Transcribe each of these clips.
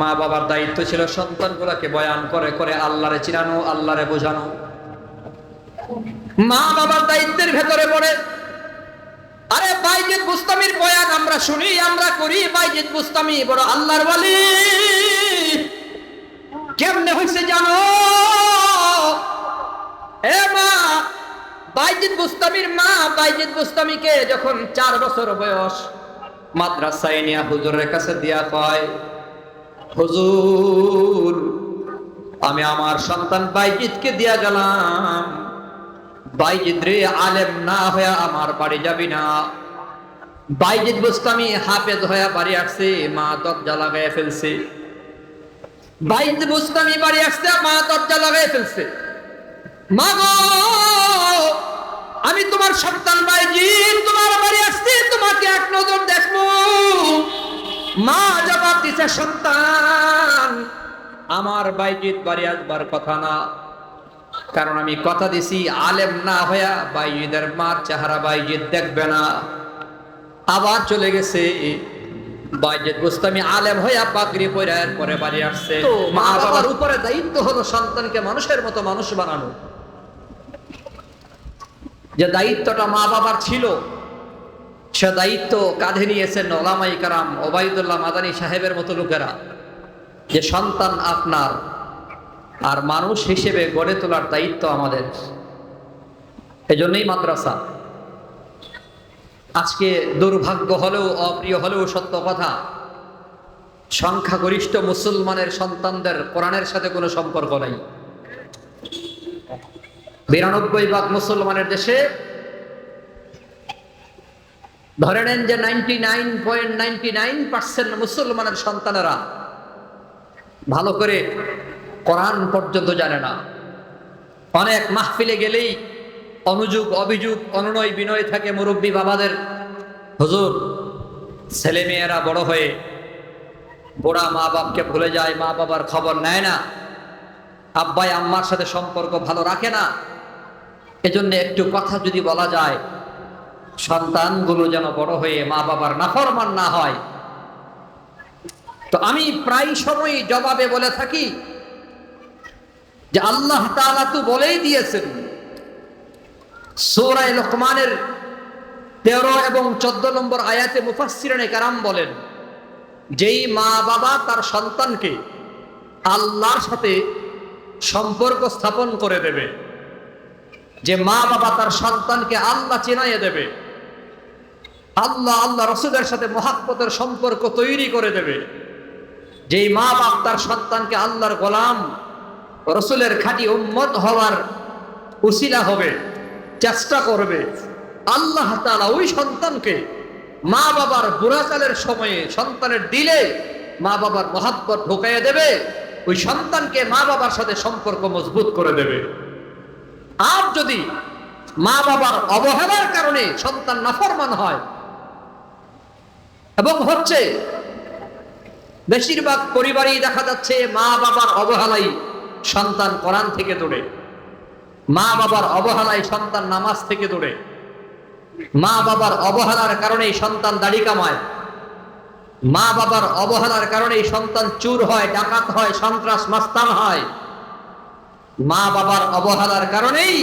মা বাবার দায়িত্ব ছিল সন্তানগুলোকে বয়ান করে করে আল্লাহরে চিনানো, আল্লাহরে বোঝানো। মা বাবার দায়িত্বের ভেতরে পড়ে। আরে বাইজিদ বুস্তামির বয়ান আমরা শুনি, আমরা করি। বাইজিদ বুস্তামি বড় আল্লাহর বলি কেমনে হয়েছে জানো? এ মা, বাইজিদ বুস্তামির মা, বাইজিদ বুস্তামিকে যখন চার বছর বয়স মাদ্রাসায় নিয়ে হুজুরের কাছে দিয়া কয় হুজুর, আমি আমার সন্তান বাইজিদকে দিয়া গেলাম। বাইজিদ রে, আলেম না হয়ে আমার বাড়ি যাবি না। বাইজিদ বুস্তামি হাফেজ হয়ে বাড়ি আসছে, মা দরজা লাগাই ফেলছে। বাইজিদ বুস্তামি বাড়ি আসছে, মা দরজা লাগাই ফেলছে। মা গো আমি তোমার সন্তান বাইজিদ, তোমার বাড়ি আসছে, তোমাকে এক নজর দেখব। মা জবাব দিছে সন্তান আমার বাইজিদ বাড়ি আসবার কথা না। কারণ আমি কথা দিছি আলেম না হইয়া বাইজিদের মার চেহারা বাইজিদ দেখবে না। আবার চলে গেছে। বাইজিদ বুস্তামি আলেম হইয়া পাগড়ি পরে পরে বাড়ি আসছে। মা বাবার উপরে দায়িত্ব হলো সন্তানকে মানুষের মতো মানুষ বানানো। যে দায়িত্বটা মা বাবার ছিল সে দায়িত্ব কাঁধে নিয়েছেন ওলামাই কারাম ওবায়দুল্লাহ মাদানী সাহেবের মতো লোকেরা। যে সন্তান আপনার, আর মানুষ হিসেবে গড়ে তোলার দায়িত্ব আমাদের। এজন্যই মাদ্রাসা। আজকে দুর্ভাগ্য হলেও, অপ্রিয় হলেও সত্য কথা, সংখ্যাগরিষ্ঠ মুসলমানের সন্তানদের কোরআনের সাথে কোনো সম্পর্ক নাই। বিরানব্বই ভাগ মুসলমানের দেশে ধরে নেন যে nine point ninety nine percent মুসলমানের সন্তানেরা ভালো করে কোরআন পর্যন্ত জানে না। অনেক মাহফিলে গেলেই অনুযোগ, অভিযোগ, অনুনয়, বিনয় থাকে মুরব্বী বাবাদের। হুজুর ছেলে মেয়েরা বড় হয়ে বুড়া মা বাপকে ভুলে যায় মা বাবার খবর নেয় না। আব্বাই, আম্মার সাথে সম্পর্ক ভালো রাখে না। এজন্য একটু কথা যদি বলা যায় সন্তানগুলো যেন বড় হয়ে মা বাবার নাফরমান না হয়। তো আমি প্রায় সময় জবাবে বলে থাকি যে আল্লাহ তাআলা তো বলেই দিয়েছেন, সৌরায় লোকমানের তেরো এবং চোদ্দ নম্বর আয়াতে মুফাসিরানে কারাম বলেন, যেই মা বাবা তার সন্তানকে আল্লাহর সাথে সম্পর্ক স্থাপন করে দেবে, যে মা বাবা তার সন্তানকে আল্লাহ চেনাইয়ে দেবে আল্লাহ আল্লাহ রসুলের সাথে মহাব্বতের সম্পর্ক তৈরি করে দেবে। যেই মা বাপ তার সন্তানকে আল্লাহর গোলাম রসুলের খাঁটি উম্মত হওয়ার উসিলা হবে, চেষ্টা করবে। আল্লাহ তালা ওই সন্তানকে মা বাবার বুড়াকালের সময়ে সন্তানের দিলে মা বাবার মহাব্বত ঢোকাইয়া দেবে, ওই সন্তানকে মা বাবার সাথে সম্পর্ক মজবুত করে দেবে। আর যদি মা বাবার অবহেলার কারণে সন্তান নাফরমান হয় এবং হচ্ছে বেশিরভাগ পরিবারেই দেখা যাচ্ছে মা বাবার অবহেলাই সন্তান কোরআন থেকে দৌড়ে মা বাবার অবহেলায় সন্তান নামাজ থেকে দৌড়ে মা বাবার অবহেলার কারণেই সন্তান দাড়ি কামায়। মা বাবার অবহেলার কারণেই সন্তান চুর হয়, ডাকাত হয়, সন্ত্রাস, মাস্তান হয়। মা বাবার অবহেলার কারণেই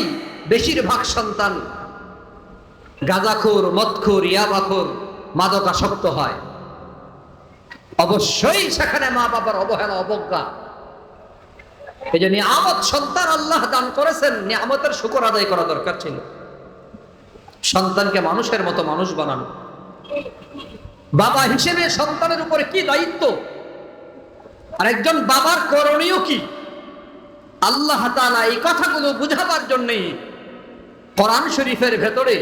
বেশিরভাগ সন্তান গাঁজাখুর, মদখুর, ইয়াবাখুর মাদকাসক্ত হয়। অবশ্যই সেখানে মা বাবার অবহেলা, অবজ্ঞা। এই যে নিয়ামত সন্তান আল্লাহ দান করেছেন, নিয়ামতের শুকর আদায় করা দরকার ছিল। সন্তানকে মানুষের মতো মানুষ বানানো। বাবা হিসেবে সন্তানের উপরে কি দায়িত্ব? আর একজন বাবার করণীয় কি? আল্লাহ তাআলা এই কথাগুলো বুঝাবার জন্যই কোরআন শরীফের ভেতরে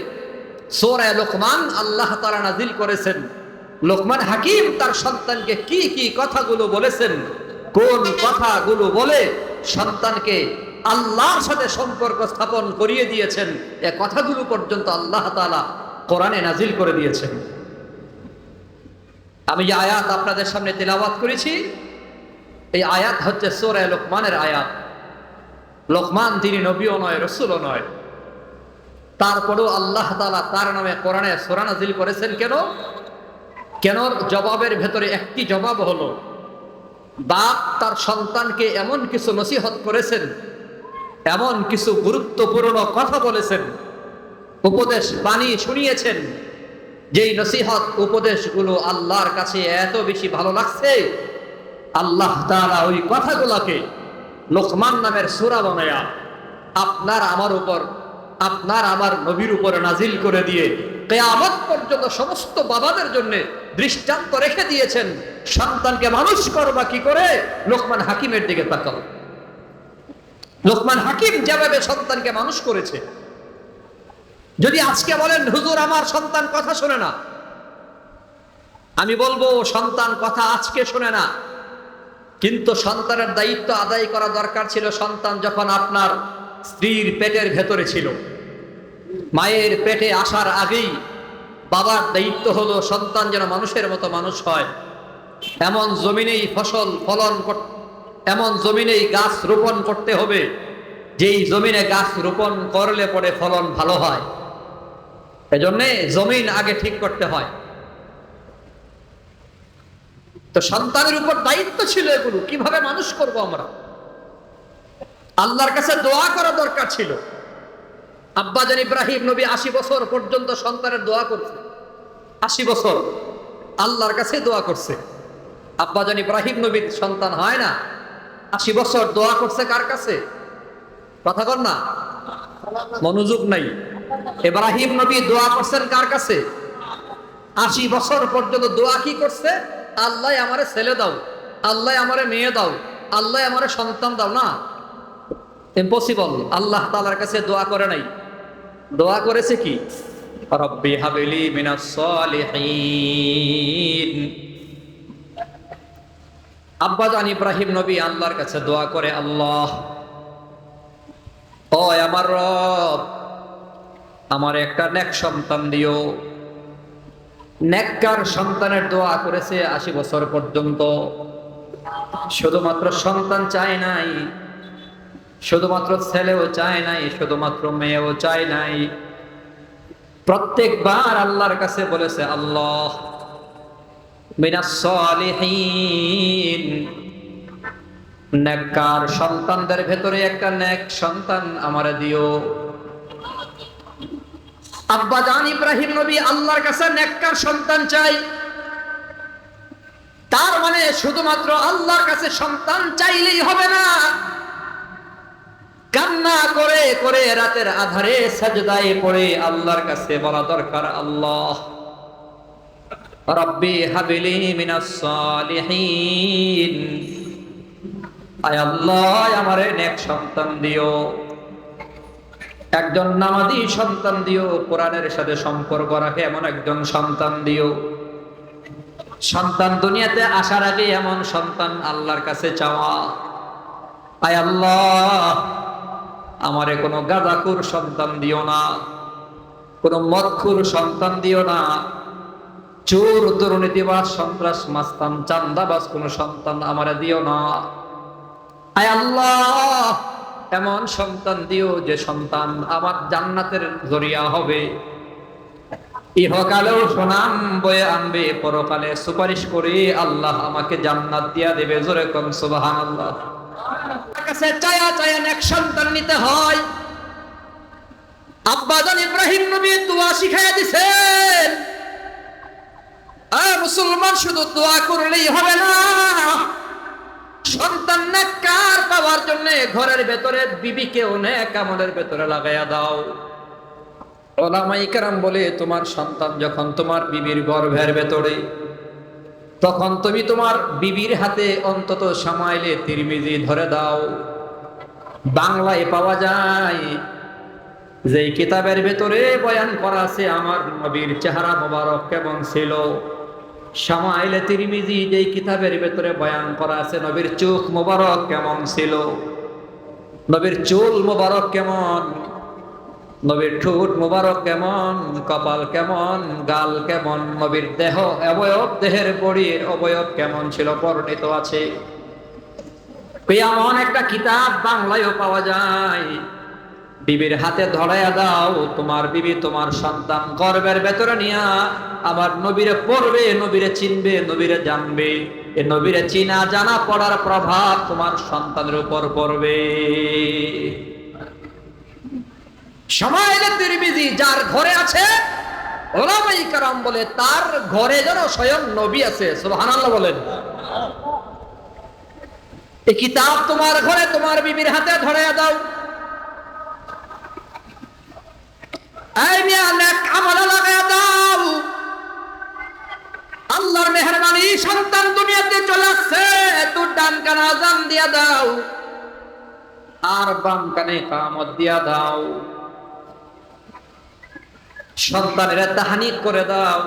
সোরা লোকমান আল্লাহ তাআলা নাজিল করেছেন। লোকমান হাকিম তার সন্তানকে কি কি কথাগুলো বলেছেন, কোন কথাগুলো বলে সন্তানকে আল্লাহর সাথে সম্পর্ক স্থাপন করিয়ে দিয়েছেন, এ কথাগুলো পর্যন্ত আল্লাহ তাআলা কোরআনে নাজিল করে দিয়েছেন। আমি যে আয়াত আপনাদের সামনে তেলাওয়াত করেছি, এই আয়াত হচ্ছে সোরায় লোকমানের আয়াত। লোকমান তিনি নবীও নয়, রসুলও নয়। তারপরেও আল্লাহ তালা তার নামে কোরআনে সোরা নাজিল করেছেন কেন? কেন? জবাবের ভেতরে একটি জবাব হলো, বাপ তার সন্তানকে এমন কিছু নসিহত করেছেন, এমন কিছু গুরুত্বপূর্ণ কথা বলেছেন, উপদেশ বাণী শুনিয়েছেন, যেই নসিহত উপদেশগুলো আল্লাহর কাছে এত বেশি ভালো লাগছে, আল্লাহ তাআলা ওই কথাগুলোকে লোকমান নামের সুরা বানায়া আপনার আমার উপর আপনার আমার নবীর উপরে নাজিল করে দিয়ে কেয়ামত পর্যন্ত সমস্ত বাবাদের জন্য দৃষ্টান্ত রেখে দিয়েছেন। সন্তানকে মানুষ করবা কি করে? লোকমান হাকিমের দিকে তাকাও। লোকমান হাকিম যেভাবে সন্তানকে মানুষ করেছে। যদি আজকে বলেন, হুজুর, আমার সন্তান কথা শোনে না। আমি বলব, সন্তান কথা আজকে শোনে না। কিন্তু সন্তানের দায়িত্ব আদায় করা দরকার ছিল। সন্তান যখন আপনার স্ত্রীর পেটের ভেতরে ছিল। মায়ের পেটে আসার আগেই বাবার দায়িত্ব হলো সন্তান যেন মানুষের মতো মানুষ হয়। এমন জমিনেই ফসল ফলন এমন জমিনেই গাছ রোপণ করতে হবে। যেই জমিনে গাছ রোপণ করলে পরে ফলন ভালো হয়। এজন্যে জমিন আগে ঠিক করতে হয়। তো সন্তানের উপর দায়িত্ব ছিল এগুলো। কীভাবে মানুষ করব আমরা? আল্লাহর কাছে দোয়া করা দরকার ছিল। আব্বাজান ইব্রাহিম নবী আশি বছর পর্যন্ত সন্তানের দোয়া করছে। আশি বছর আল্লাহর কাছে দোয়া করছে। আব্বাজান ইব্রাহিম নবীর সন্তান হয় না, আশি বছর দোয়া করছে কার কাছে? কথা কর না, মনোযোগ নাই। ইব্রাহিম নবী দোয়া করছেন কার কাছে? আশি বছর পর্যন্ত দোয়া কি করছে? আল্লাহ আমারে ছেলে দাও, আল্লাহ আমারে মেয়ে দাও, আল্লাহ আমারে সন্তান দাও না। ইম্পসিবল আল্লাহ তালার কাছে দোয়া করে নাই। দোয়া করেছে কি? রব্বি হাবিলি মিনাস সালিহিন। আব্বাজান ইব্রাহিম নবী আল্লাহর কাছে দোয়া করে, আল্লাহ ও আমার রব, আমার একটা নেক সন্তান দিও। নেককার সন্তানের দোয়া করেছে আশি বছর পর্যন্ত। শুধুমাত্র সন্তান চায় নাই। শুধুমাত্র ছেলেও চায় নাই, শুধুমাত্র মেয়েও চায় নাই। প্রত্যেকবার আল্লাহর কাছে বলেছে, আল্লাহ নেককার সন্তানদের ভেতরে একটা নেক সন্তান আমারে দিও। আব্বা জান ইব্রাহিম নবী আল্লাহর কাছে নেককার সন্তান চাই। তার মানে শুধুমাত্র আল্লাহর কাছে সন্তান চাইলেই হবে না। কান্না করে করে রাতের আধারে সাজদায় পড়ে আল্লাহর কাছে বলা দরকার, আল্লাহ। রব্বি হাবিলি মিনাস সালিহিন। আয় আল্লাহ আমারে নেক সন্তান দিও। একজন নামাজি সন্তান দিও, কোরআনের সাথে সম্পর্ক রাখে এমন একজন সন্তান দিও। সন্তান দুনিয়াতে আসার আগে এমন সন্তান আল্লাহর কাছে চাওয়া। আয় আল্লাহ আমারে কোনো গাদাকুর সন্তান দিও না, কোনো মদখুর সন্তান দিও না। চোর, দুর্নীতিবাজ, সন্ত্রাস, মাস্তান, চান্দাবাজ কোনো সন্তান আমারে দিও না। আয় আল্লাহ, এমন সন্তান দিও যে সন্তান আমার জান্নাতের জরিয়া হবে। ইহকালেও সুনাম বয়ে আনবে, পরকালে সুপারিশ করে আল্লাহ আমাকে জান্নাত দিয়া দেবে। জোরে কম সুবাহান আল্লাহ কাছে চায়া চায়া এক সন্তান নিতে হয়। আব্বাজান ইব্রাহিম নবী দোয়া শিখাইয়া দিছেন। মুসলমান, শুধু দোয়া করলেই হবে না। সন্তান নেককার পাওয়ার জন্য ঘরের ভেতরে বিবিকে অনেক আমলের ভেতরে লাগাইয়া দাও। ওলামাই কারাম বলে, তোমার সন্তান যখন তোমার বিবির গর্ভের ভেতরে তখন তুমি তোমার বিবির হাতে অন্তত সামাইলে তিরমিজি ধরে দাও। বাংলায় পাওয়া যায়, যেই কিতাবের ভেতরে বয়ান করা আছে, আমার নবীর চেহারা মোবারক কেমন ছিল। সামাইলে তিরমিজি যেই কিতাবের ভেতরে বয়ান করা আছে, নবীর চোখ মোবারক কেমন ছিল? নবীর চুল মোবারক কেমন? নবীর ঠোঁট মোবারক কেমন, কপাল কেমন, গাল কেমন, নবীর দেহ অবয়ব, দেহের বড়ির অবয়ব কেমন ছিল, বর্ণিত আছে। এমন একটা কিতাব বাংলায়ও পাওয়া যায়। বিবির হাতে ধরাইয়া দাও, তোমার বিবি তোমার সন্তান গর্বের ভেতরে নিয়া, আবার নবীরে পড়বে, নবীরে চিনবে, নবীরে জানবে। এ নবীরে চিনা জানা পড়ার প্রভাব তোমার সন্তানের উপর পড়বে। সময় এলে তিরমিজি যার ঘরে আছে, ওলামাই কারাম বলে তার ঘরে যেন স্বয়ং নবী আছে বলেন। এই কিতাব তোমার ঘরে, তোমার বিবির হাতে ধরে দাও। দাও। আল্লাহর মেহরবানি সন্তান দুনিয়াতে চলে আসছে ডান আজান দিয়া দাও। আর বাম কানে কামত দিয়া দাও। সন্তানের তাহানিক করে দাও।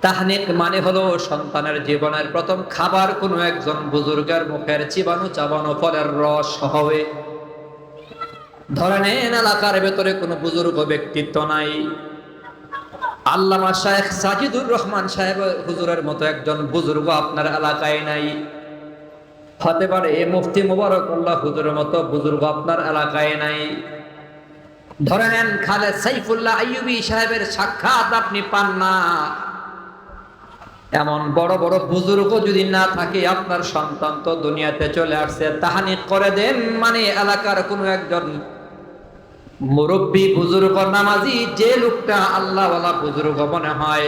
তাহানিক মানে হলো সন্তানের জীবনের প্রথম খাবার কোনো একজন বুজুর্গের মুখের চিবানো, চাবানো ফলের রস হবে। ধরে নেন এলাকার ভেতরে কোনো বুজুর্গ ব্যক্তিত্ব নাই। আল্লামা শাহেখ সাজিদুর রহমান সাহেব হুজুরের মতো একজন বুজুর্গ আপনার এলাকায় নাই। হতে পারে এ মুফতি মুবারক আল্লাহ হুজুরের মতো বুজুর্গ আপনার এলাকায় নাই। ধরে নেন খালেদ সাইফুল্লাহ আইয়ুবি সাহেবের সাক্ষাৎ আপনি পান না। এমন বড় বড় বুজুর্গ যদি না থাকে, আপনার সন্তান তো দুনিয়াতে চলে আসছে। তাহানি করে দেন মানে এলাকার কোনো একজন মুরব্বী বুজুর্গ নামাজি, যে লোকটা আল্লাহওয়ালা বুজুর্গ মনে হয়।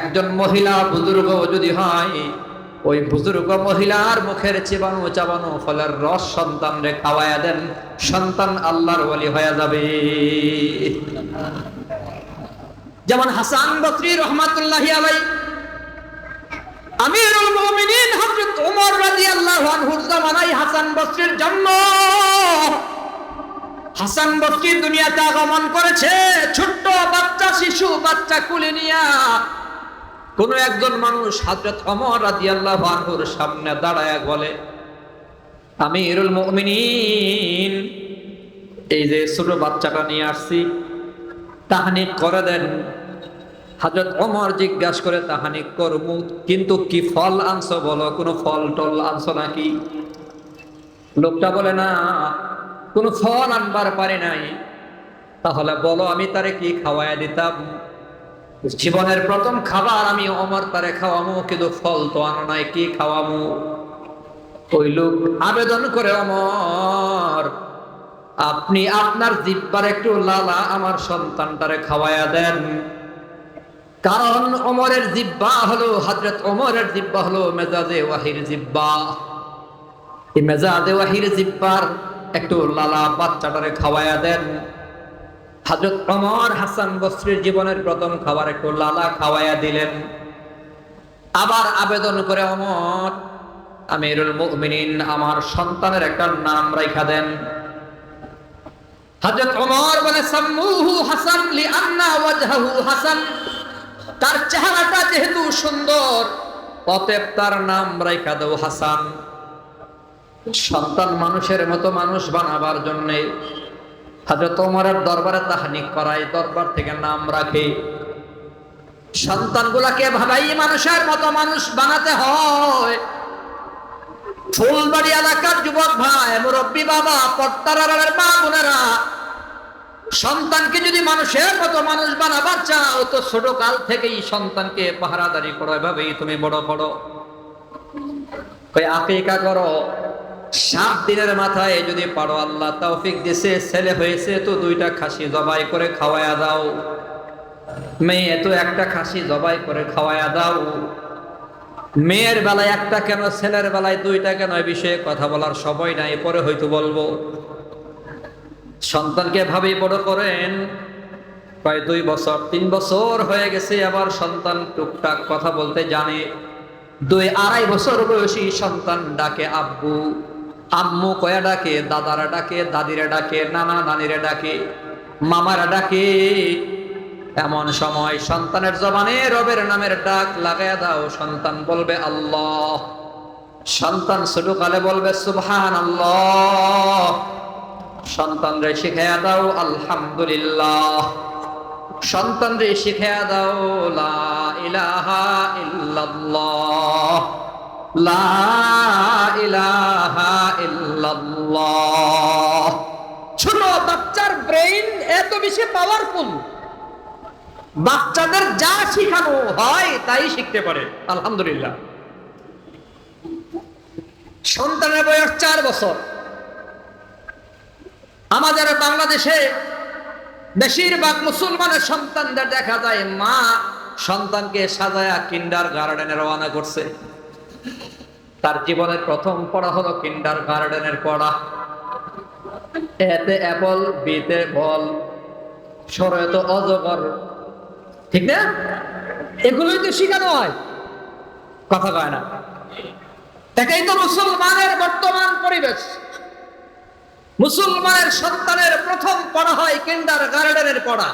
একজন মহিলা বুজুর্গ যদি হয় ওই বুজুর্গ মহিলার মুখের চিবানো চাবানো ফলের রস সন্তান রে খাওয়ায়া দেন, সন্তান আল্লাহর ওলি হয়ে যাবে। যেমন হাসান বকরি রহমাতুল্লাহ আলাই হাসান জন্ম। হাসান দুনিয়াতে আগমন করেছে, ছোট্ট বাচ্চা, শিশু বাচ্চা কুলে নিয়া কোন একজন মানুষ হযরত ওমর রাদিয়াল্লাহু আনহুর সামনে দাঁড়ায় বলে, আমিরুল মুমিনিন, এই যে ছোট বাচ্চাটা নিয়ে আসছি তাহানি করে দেন। হাজরত অমর জিজ্ঞাসা করে তাহানি করমু কিন্তু কি ফল আনছো বলো, কোনো ফল টল আনছো নাকি? লোকটা বলে, না, কোনো ফল আনবার পারে নাই। তাহলে বলো, আমি তারে কি খাওয়াই দিতাম? জীবনের প্রথম খাবার আমি অমর তারে খাওয়ামু, কিন্তু ফল তো আনো নাই, কি খাওয়ামু? ওই লোক আবেদন করে, অমর, আপনি আপনার জিব্বার একটু লালা আমার সন্তানটারে খাওয়াইয়া দেন। কারণ অমরের জিব্বা হলো হজরত অমরের জিব্বা হলো মেজাজে ওয়াহির জিব্বা। এই মেজাজে ওয়াহির জিব্বার একটু লালা বাচ্চাটারে খাওয়াইয়া দেন। হজরত অমর হাসান বস্ত্রীর জীবনের প্রথম খাবার একটু লালা খাওয়াইয়া দিলেন। আবার আবেদন করে অমর আমিরুল মুমিনিন, আমার সন্তানের একটা নাম রাইখা দেন। হযরত ওমর বলে, সাম্মুহু হাসান লিআন্না ওয়াজহাহু হাসান। তার চেহারাটা যেহেতু সুন্দর, অতএব তার নাম রাইখা দাও হাসান। সন্তান মানুষের মতো মানুষ বানাবার জন্যে হযরত ওমরের দরবারে তাহানিক করায় দরবার থেকে নাম রাখে। সন্তানগুলাকে ভাবাই মানুষের মতো মানুষ বানাতে হয়। ফুলবাড়ি এলাকার যুবক ভাই, মুরব্বী বাবা পট্টারার মা বোনেরা, সন্তানকে যদি মানুষের মতো মানুষ বানাবার চাও, তো ছোট কাল থেকেই সন্তানকে পাহারাদারি করো, এভাবেই তুমি বড় বড় আকিকা করো। সাত দিনের মাথায় যদি পারো আল্লাহ তৌফিক দিছে, ছেলে হয়েছে, তো দুইটা খাসি জবাই করে খাওয়ায়া দাও। মেয়ে, তো একটা খাসি জবাই করে খাওয়ায়া দাও। মেয়ের বেলায় একটা কেন, ছেলের বেলায় দুইটা কেন এই বিষয়ে কথা বলার সময় নাই, পরে হয়তো বলব। সন্তানকে ভাবেই বড় করেন, প্রায় দুই বছর, তিন বছর হয়ে গেছে, আবার সন্তান টুকটাক কথা বলতে জানে। দুই আড়াই বছর বয়সী সন্তান ডাকে আব্বু। আম্মু কয়া ডাকে, দাদারা ডাকে, দাদিরা ডাকে, নানা নানিরা ডাকে, মামারা ডাকে। এমন সময় সন্তানের জবানে রবের নামের ডাক লাগাইয়া দাও, সন্তান বলবে আল্লাহ। সন্তান ছোটকালে বলবে সুবহান আল্লাহ সন্তান রে শিখাইয়া দাও, আলহামদুলিল্লাহ। সন্তান রে শিখাইয়া দাও, লা ইলাহা ইল্লাল্লাহ। ছোট বাচ্চার ব্রেইন এত বেশি পাওয়ারফুল বাচ্চাদের যা শিখানো হয় তাই শিখতে পারে, আলহামদুলিল্লাহ। সন্তানের বয়স চার বছর। আমাদের বাংলাদেশে বেশিরভাগ মুসলমানের সন্তানদের দেখা যায় মা সন্তানকে সাজায়া কিন্ডার গার্ডেনে রওনা করছে। তার জীবনের প্রথম পড়া হলো কিন্ডার গার্ডেনের পড়া। এতে অ্যাপল, বিতে বল সরয়ত অজগর। ঠিক না? এগুলোই তো শেখানো হয়। কথা কয় না। এটাই তো মুসলমানের বর্তমান পরিবেশ। মুসলমানের সন্তানের প্রথম পড়া হয় কিন্ডার গার্ডেনের পড়া।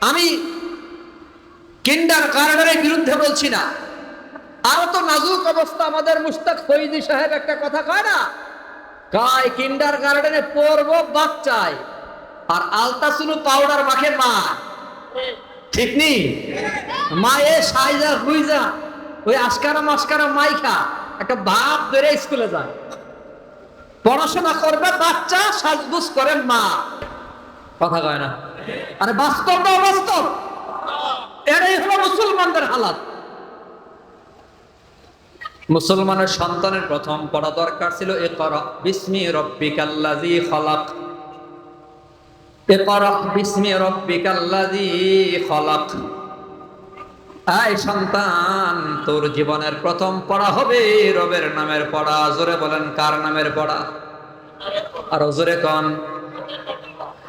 আমি কিন্ডার গার্ডেনের বিরুদ্ধে বলছি না। আরও তো নাজুক অবস্থা, আমাদের মুস্তাক ফৈজি সাহেব একটা কথা কয় না? গায়ে কিন্ডার গার্ডেনে পড়ব বাচ্চায়, আর আলতা আলতাসুলু পাউডার মাখে মা। ঠিক নি? মায়ে সাইজা হুইজা ওই আস্কারা মাস্কারা মাইখা, একটা ভাব ধরে স্কুলে যায়। পড়াশোনা করবে, বাচ্চা সাজগুজ করে মা। কথা কয় না? আরে বাস্তব না অবাস্তব। এটাই হলো মুসলমানদের হালাত। মুসলমানের সন্তানের প্রথম পড়া দরকার ছিল এ কর বিস্মি রব্বিকাল্লাজি খলাক। এ কর বিস্মি রব্বিকাল্লাজি খলাক। আয় সন্তান, তোর জীবনের প্রথম পড়া হবে রবের নামের পড়া। জোরে বলেন, কার নামের পড়া? আর জোরে কন।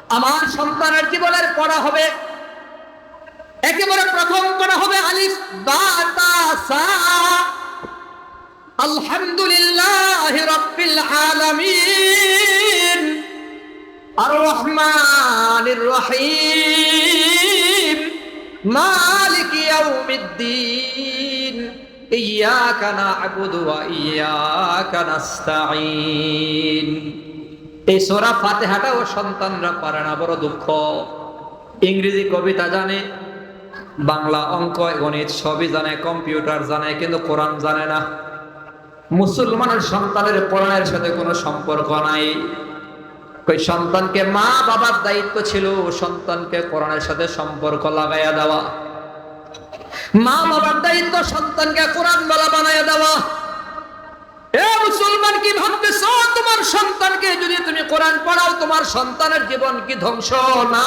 আমার সন্তানের জীবনের পড়া হবে, একেবারে প্রথম পড়া হবে আলিফ, বা, তা, সা। আলহামদুলিল্লাহ রাব্বিল আলামিন। আর রহমানির রহিম। মালিক ইয়াউমিদ্দিন। ইয়াকা না'বুদু ওয়া ইয়াকা নাস্তাঈন। এই সূরা ফাতিহাটা ও সন্তানরা পারে না, বড় দুঃখ। ইংরেজি কবিতা জানে, বাংলা অঙ্ক, গণিত সবই জানে, কম্পিউটার জানে, কিন্তু কোরআন জানে না। মুসলমানের সন্তানের কোরআনের সাথে কোনো সম্পর্ক নাই। ওই সন্তানকে মা বাবার দায়িত্ব ছিল, সন্তানকে কোরআনের সাথে সম্পর্ক লাগাইয়া দেওয়া। মা বাবার দায়িত্ব, সন্তানকে কোরআন বলা বানাইয়া দেওয়া। এ মুসলমান, কি ভাবতেছ? তোমার সন্তানকে যদি তুমি কোরআন পড়াও, তোমার সন্তানের জীবন কি ধ্বংস? না।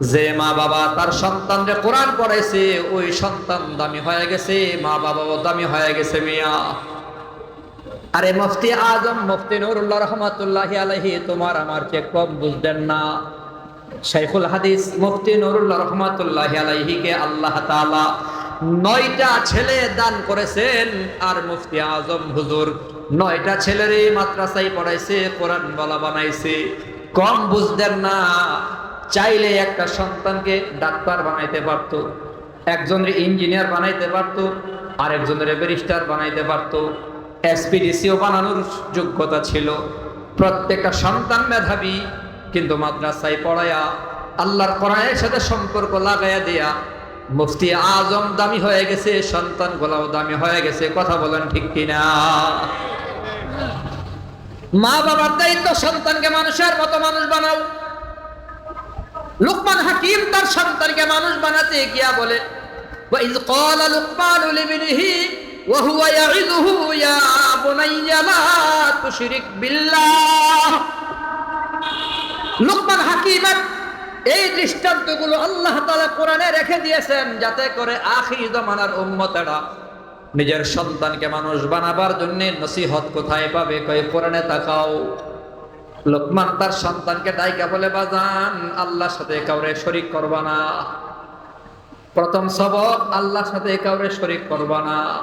যে মা বাবা তার সন্তানকে কোরআন পড়াইছে, ওই সন্তান দামি হয়ে গেছে, মা বাবাও দামি হয়ে গেছে মিয়া। আরে মুফতি আজম, মুফতি নুরুল্লাহ রহমাতুল্লাহ আলহি তোমার আমার চেয়ে কম বুঝতেন না। শাইখুল হাদিস, মুফতি নুরুল্লাহ রহমাতুল্লাহ আলাইহিকে আল্লাহ তাআলা নয়টা ছেলে দান করেছেন। আর মুফতি আজম হুজুর নয়টা ছেলেরই মাদ্রাসায় পড়াইছে, কোরআন বলা বানাইছে। কম বুঝতেন না। চাইলে একটা সন্তানকে ডাক্তার বানাইতে পারতো, একজনের ইঞ্জিনিয়ার বানাইতে পারতো, আরেকজনের ব্যারিস্টার বানাইতে পারতো। এসপিডিসিও বানানোর যোগ্যতা ছিল। প্রত্যেকটা সন্তান মেধাবী, কিন্তু মাদ্রাসায় পড়ায়া, আল্লাহর কোরআনের সাথে সম্পর্ক লাগাইয়া দেয়া, মুফতি আজম দামি হয়ে গেছে সন্তান গোলাও দামি হয়ে গেছে, কথা বলেন ঠিক কিনা? মা বাবার দায়িত্ব, সন্তানকে মানুষের মতো মানুষ বানাও। লুকমান হাকিম তার সন্তানকে মানুষ বানাতে গিয়া বলে وإذ قال لقمان لابنه وهو يعظه يا بني لا تشرك بالله লুকমান হাকিমের এই দৃষ্টান্তগুলো আল্লাহ তাআলা কোরআনে রেখে দিয়েছেন যাতে করে আখির জমানার উম্মতেরা নিজের সন্তানকে মানুষ বানাবার জন্য নসিহত কোথায় পাবে কই কোরআনে তাকাও লোকমান তার সন্তানকে ডাইকা বলে, বাজান, আল্লাহর সাথে কাউরে শরিক করবা না। প্রথম সবক, আল্লাহর সাথে কাউরে শরিক করবা না।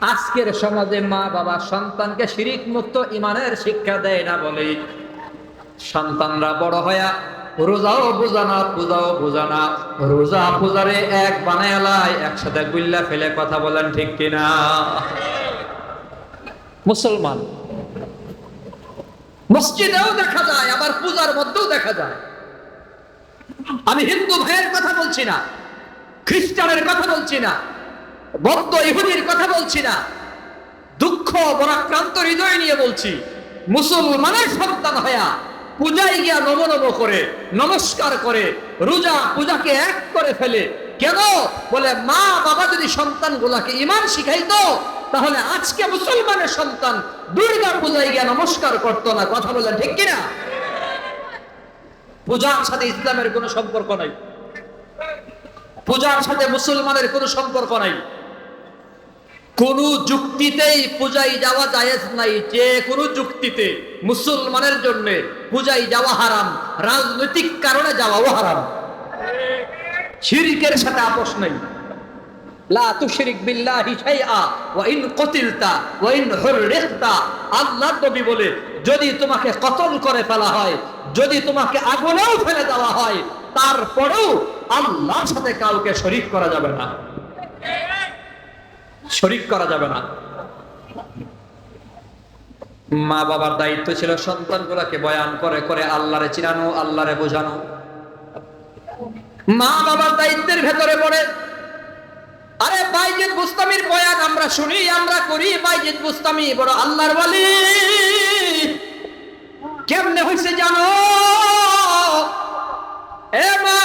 আজকের সমাজে মা বাবা সন্তানকে শিরিক মুক্ত ইমানের শিক্ষা দেয় না বলেই সন্তানরা বড় হয়া রোজাও বুঝানা পূজাও বুঝানা রোজা পূজারে এক বানায়ালাই একসাথে গুল্লা ফেলে কথা বলেন ঠিক কিনা? মুসলমান মসজিদেও দেখা যায়, আবার পূজার মধ্যেও দেখা যায়। আমি হিন্দু ভাইয়ের কথা বলছি না, খ্রিস্টানের কথা বলছি না, বৌদ্ধ ইহুদির কথা বলছি না, দুঃখ বরাক্রান্ত হৃদয় নিয়ে বলছি, মুসলমানের সন্তান হয়া পূজায় গিয়া নম নম করে, নমস্কার করে, রোজা পূজাকে এক করে ফেলে, কেন? বলে মা বাবা যদি সন্তান গুলাকে ইমান শিখাইতো তাহলে আজকে মুসলমানের সন্তান দুর্গা পূজায় গিয়ে নমস্কার করতো না, কথা বলেন ঠিক কিনা? পূজার সাথে ইসলামের কোনো সম্পর্ক নাই। পূজার সাথে মুসলমানের কোনো সম্পর্ক নাই। কোন যুক্তিতেই পূজায় যাওয়া জায়েজ নাই, যে কোনো যুক্তিতে মুসলমানের জন্য পূজায় যাওয়া হারাম, রাজনৈতিক কারণে যাওয়াও হারাম। শিরিকের সাথে আপোষ নেই। শরীক করা যাবে না। মা বাবার দায়িত্ব ছিল সন্তানগুলোকে বয়ান করে করে আল্লাহরে চিনানো, আল্লাহরে বোঝানো। মা বাবার দায়িত্বের ভেতরে পড়ে আরে বাইজিদ বুস্তামির বয়ান আমরা শুনি, আমরা করি। বাইজিদ বুস্তামি বড় আল্লাহর বলি কেমনে হয়েছে জানো? এ মা,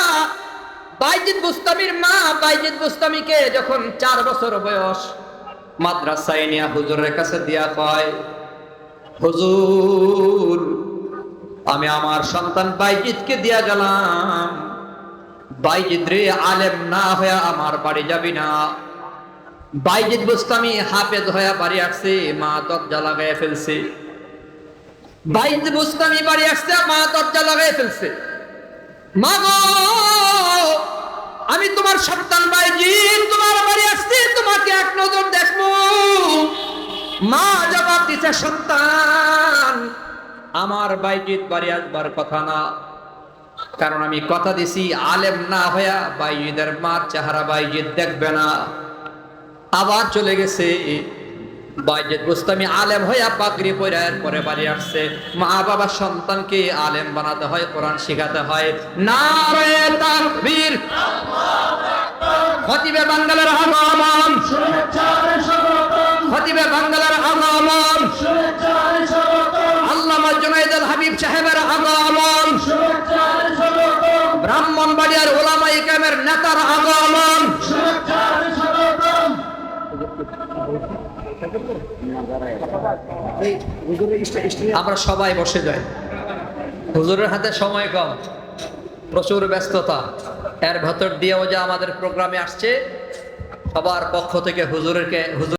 বাইজিদ বুস্তামির মা, বাইজিদ বুস্তামিকে যখন চার বছর বয়স, মাদ্রাসায় নিয়ে হুজুরের কাছে দিয়া কয়, হুজুর, আমি আমার সন্তান বাইজিদকে দিয়া গেলাম। বাইজিদ রে আলেম না হয়ে আমার বাড়ি যাবি না। বাইজিদ বুস্তামি হাফেজ হয়ে বাড়ি আসছে, মা দরজা লাগাই ফেলছে। বাইজিদ বুস্তামি বাড়ি আসছে, মা দরজা লাগাই ফেলছে। মা গো আমি তোমার সন্তান বাইজিদ, তোমার বাড়ি আসছে, তোমাকে এক নজর দেখব। মা জবাব দিছে, সন্তান, আমার বাইজিদ বাড়ি আসবার কথা না। কারণ আমি কথা দিছি, আলেম না হইয়া বাইজিদের মার চেহারা বাইজিদ দেখবে না। আবার চলে গেছে বাইজিদ আলেম হইয়া পরে পরে বাড়ি আসছে। মা বাবা সন্তানকে আলেম বানাতে হয়, কোরআন শেখাতে হয়। নারে তাকবীর। খতিবে বাঙ্গালের আগমন। খতিবে আল্লামা জুনাইদুল হাবিব সাহেবের আগমন ব্রাহ্মণবাড়িয়ার ওলামা ইকামের নেতার আগমন। আমরা সবাই বসে যাই। হুজুরের হাতে সময় কম, প্রচুর ব্যস্ততা। এর ভেতর দিয়েও যে আমাদের প্রোগ্রামে আসছে, সবার পক্ষ থেকে হুজুরকে হুজুর